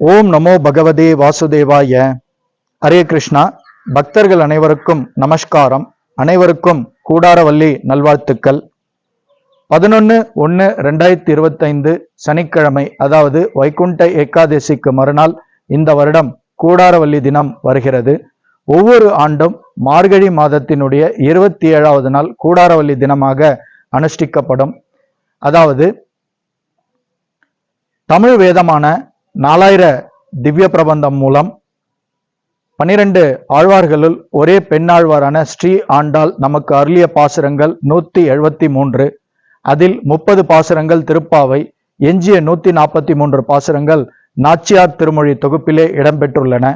ஓம் நமோ பகவதே வாசுதேவாய. ஹரே கிருஷ்ணா. பக்தர்கள் அனைவருக்கும் நமஸ்காரம். அனைவருக்கும் கூடாரவல்லி நல்வாழ்த்துக்கள். பதினொன்று ஒன்று ரெண்டாயிரத்தி இருபத்தைந்து சனிக்கிழமை அதாவது வைகுண்ட ஏகாதசிக்கு மறுநாள் இந்த வருடம் கூடாரவல்லி தினம் வருகிறது. ஒவ்வொரு ஆண்டும் மார்கழி மாதத்தினுடைய இருபத்தி ஏழாவது நாள் கூடாரவல்லி தினமாக அனுஷ்டிக்கப்படும். அதாவது தமிழ் வேதமான நாலாயிர திவ்ய பிரபந்தம் மூலம் பனிரெண்டு ஆழ்வார்களுள் ஒரே பெண்ணாழ்வாரான ஸ்ரீ ஆண்டாள் நமக்கு அருளிய பாசுரங்கள் நூத்தி எழுபத்தி மூன்று. அதில் முப்பது பாசுரங்கள் திருப்பாவை எஞ்சிய நூத்தி நாற்பத்தி மூன்று பாசுரங்கள் நாச்சியார் திருமொழி தொகுப்பிலே இடம்பெற்றுள்ளன.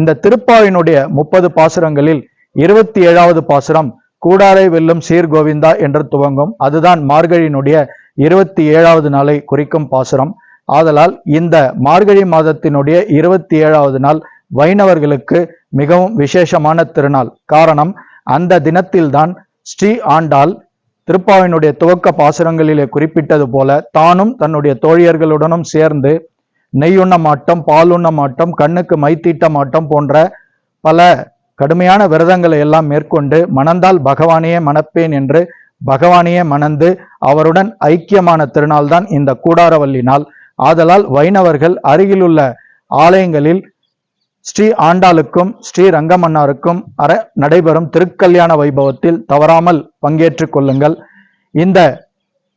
இந்த திருப்பாவினுடைய முப்பது பாசுரங்களில் இருபத்தி ஏழாவது பாசுரம் கூடாரை வெல்லும் சீர்கோவிந்தா என்று துவங்கும். அதுதான் மார்கழியினுடைய இருபத்தி ஏழாவது நாளை குறிக்கும் பாசுரம். ஆதலால் இந்த மார்கழி மாதத்தினுடைய இருபத்தி ஏழாவது நாள் வைணவர்களுக்கு மிகவும் விசேஷமான திருநாள். காரணம் அந்த தினத்தில்தான் ஸ்ரீ ஆண்டாள் திருப்பாவினுடைய துவக்க பாசுரங்களிலே குறிப்பிட்டது போல தானும் தன்னுடைய தோழியர்களுடனும் சேர்ந்து நெய்யுண்ண மாட்டம் பாலுண்ண மாட்டம் கண்ணுக்கு மைத்தீட்ட மாட்டம் போன்ற பல கடுமையான விரதங்களை எல்லாம் மேற்கொண்டு மணந்தால் பகவானையே மணப்பேன் என்று பகவானையே மணந்து அவருடன் ஐக்கியமான திருநாள் தான் இந்த கூடாரவல்லி நாள். ஆதலால் வைணவர்கள் அருகிலுள்ள ஆலயங்களில் ஸ்ரீ ஆண்டாளுக்கும் ஸ்ரீ ரங்கமன்னாருக்கும் அற நடைபெறும் திருக்கல்யாண வைபவத்தில் தவறாமல் பங்கேற்றுக் கொள்ளுங்கள். இந்த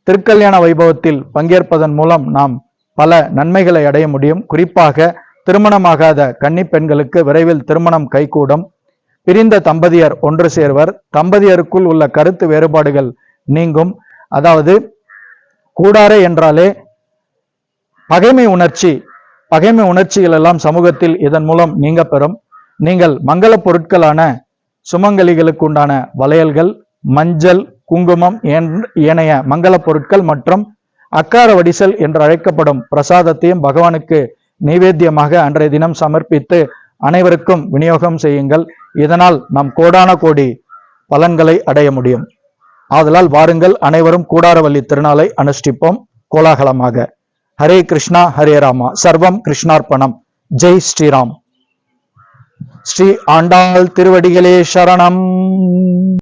திருக்கல்யாண வைபவத்தில் பங்கேற்பதன் மூலம் நாம் பல நன்மைகளை அடைய முடியும். குறிப்பாக திருமணமாகாத கன்னி பெண்களுக்கு விரைவில் திருமணம் கைகூடும். பிரிந்த தம்பதியர் ஒன்று சேர்வர். தம்பதியருக்குள் உள்ள கருத்து வேறுபாடுகள் நீங்கும். அதாவது கூடாரை என்றாலே பகைமை உணர்ச்சி பகைமை உணர்ச்சிகள் எல்லாம் சமூகத்தில் இதன் மூலம் நீங்க பெறும். நீங்கள் மங்கள பொருட்களான சுமங்கலிகளுக்கு உண்டான வளையல்கள் மஞ்சள் குங்குமம் என்- ஏனைய மங்கள பொருட்கள் மற்றும் அக்கார வடிசல் என்று அழைக்கப்படும் பிரசாதத்தையும் பகவானுக்கு நைவேத்தியமாக அன்றைய தினம் சமர்ப்பித்து அனைவருக்கும் விநியோகம் செய்யுங்கள். இதனால் நாம் கோடான கோடி பலன்களை அடைய முடியும். ஆதலால் வாருங்கள் அனைவரும் கூடாரவல்லி திருநாளை அனுஷ்டிப்போம் கோலாகலமாக. ஹரே கிருஷ்ணா ஹரே ராமா. சர்வம் கிருஷ்ணார்ப்பணம். ஜெய் ஸ்ரீராம். ஸ்ரீ ஆண்டாள் திருவடிகளே சரணம்.